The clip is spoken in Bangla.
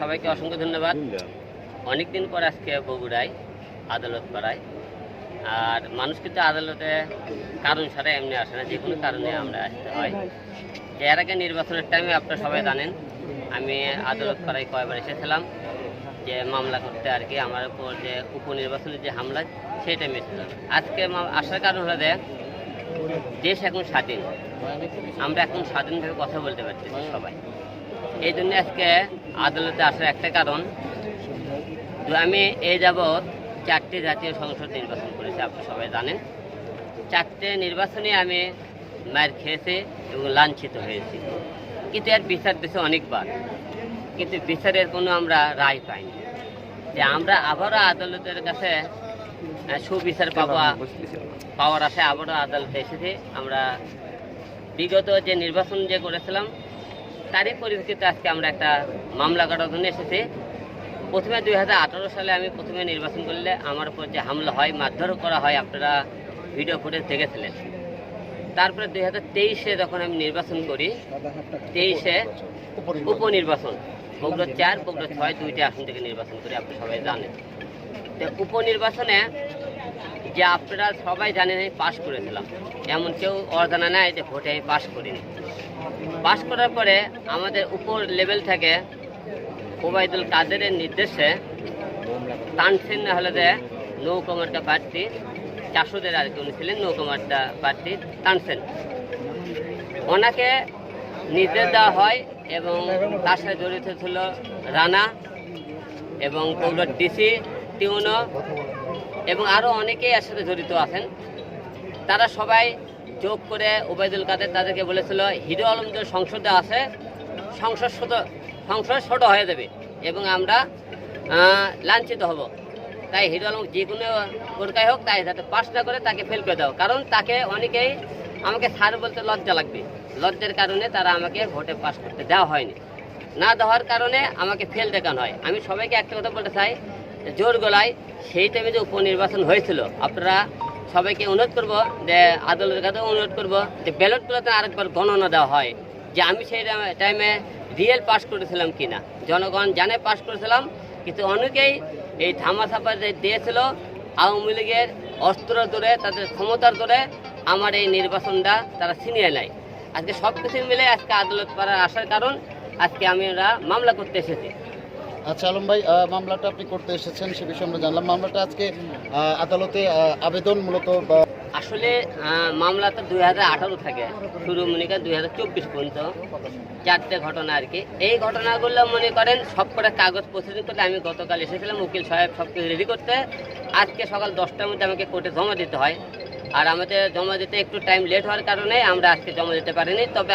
সবাইকে অসংখ্য ধন্যবাদ। অনেকদিন পর আজকে বগুড়ায় আদালত পাড়ায়। আর মানুষ কিন্তু আদালতে কারণ ছাড়া এমনি আসে না যে কোনো কারণে আমরা আসতে হয়। এর আগে নির্বাচনের টাইমে আপনারা সবাই জানেন, আমি আদালত পাড়ায় কয়বার এসেছিলাম যে মামলা করতে আর কি, আমার উপর যে উপনির্বাচনের যে হামলা সেই টাইমে এসেছিলাম আজকে আসার কারণ হলো দেশ এখন স্বাধীন। আমরা এখন স্বাধীনভাবে কথা বলতে পারছি সবাই। এই জন্য আজকে আদালতে আসার একটা কারণ আমি এই যাবৎ চারটে জাতীয় সংসদ নির্বাচন করেছি, আপনি সবাই জানেন। চারটে নির্বাচনে আমি মায়ের খেয়েছি এবং লাঞ্ছিত হয়েছি। কিন্তু এর বিচার দিয়েছে অনেকবার। কিন্তু বিচারের কোনো আমরা রায় পাইনি। যে আমরা আবারও আদালতের কাছে সুবিচার পাওয়া পাওয়ার আশায় আবারও আদালতে এসেছি। আমরা বিগত যে নির্বাচন যে করেছিলাম তারই পরিপ্রেক্ষিতে আজকে আমরা একটা মামলা করার জন্য এসেছি। প্রথমে দুই হাজার আঠেরো সালে আমি প্রথমে নির্বাচন করলে আমার উপর যে হামলা হয়, মারধর করা হয়, আপনারা ভিডিও ফুটেজ দেখেছিলেন। তারপরে দুই হাজার তেইশে যখন আমি নির্বাচন করি, তেইশে উপনির্বাচন বগুড়া চার বগুড়া ছয়, দুইটা আসন থেকে নির্বাচন করি, আপনি সবাই জানেন। তো উপনির্বাচনে যে আপনারা সবাই জানেন আমি পাশ করেছিলাম এমন কেউ অজানা নেয় যে ভোটে আমি পাশ করিনি। পাশ করার পরে আমাদের উপর লেভেল থেকে ওবায়দুল কাদেরের নির্দেশে তানসেন না হলে যে নৌকমার্কা প্রার্থী চাষুদের আর কি, উনি ছিলেন নৌকমার্কা প্রার্থী তানসেন। ওনাকে নির্দেশ দেওয়া হয় এবং তার সাথে জড়িত ছিল রানা এবং ডিসি, টিউনো এবং আরও অনেকেই এর সাথে জড়িত আছেন। তারা সবাই যোগ করে ওবায়দুল কাদের তাদেরকে বলেছিল, হিরো আলম যে সংসদে আছে, সংসদ ছোট সংসদ ছোট হয়ে যাবে এবং আমরা লাঞ্ছিত হব। তাই হিরো আলম যে কোনো পরীক্ষায় হোক, তাই যাতে পাস না করে তাকে ফেল করে দাও। কারণ তাকে অনেকেই আমাকে স্যার বলতে লজ্জা লাগবে। লজ্জার কারণে তারা আমাকে ভোটে পাস করতে দেওয়া হয়নি। না দেওয়ার কারণে আমাকে ফেল দেখানো হয়। আমি সবাইকে একটা কথা বলতে চাই জোর গলায় সেই টাইমে যে উপনির্বাচন হয়েছিল, আপনারা সবাইকে অনুরোধ করব যে আদালতের কাছে অনুরোধ করব যে ব্যালটগুলোতে আরেকবার গণনা দেওয়া হয়, যে আমি সেই টাইমে রিয়েল পাস করেছিলাম কিনা। জনগণ জানে পাস করেছিলাম, কিন্তু অনেকেই এই ধামাচাপা যে দিয়েছিল, আওয়ামী লীগের অস্ত্র ধরে, তাদের ক্ষমতার ধরে আমার এই নির্বাচনটা তারা ছিনিয়ে নেয়। আজকে সব কিছু মিলে আজকে আদালত পাড়ার আসার কারণ, আজকে আমি ওরা মামলা করতে এসেছি। আচ্ছা আলম ভাই মামলাটা আপনি করতে এসেছেন সে বিষয়ে আমরা জানলাম। মামলাটা আজকে আদালতে আবেদন মূলত আসলে মামলা তো দুই হাজার আঠারো থেকে শুরু, মনে করেন দুই হাজার চব্বিশ পর্যন্ত। চারটে ঘটনা আর কি। এই ঘটনাগুলো মনে করেন সব করে কাগজ প্রসিডিং করতে আমি গতকাল এসেছিলাম, উকিল সাহেব সব কিছু রেডি করতে। আজকে সকাল দশটার মধ্যে আমাকে কোর্টে জমা দিতে হয়। আর আমাদের জমা দিতে একটু টাইম লেট হওয়ার কারণে আমরা আজকে জমা দিতে পারিনি। তবে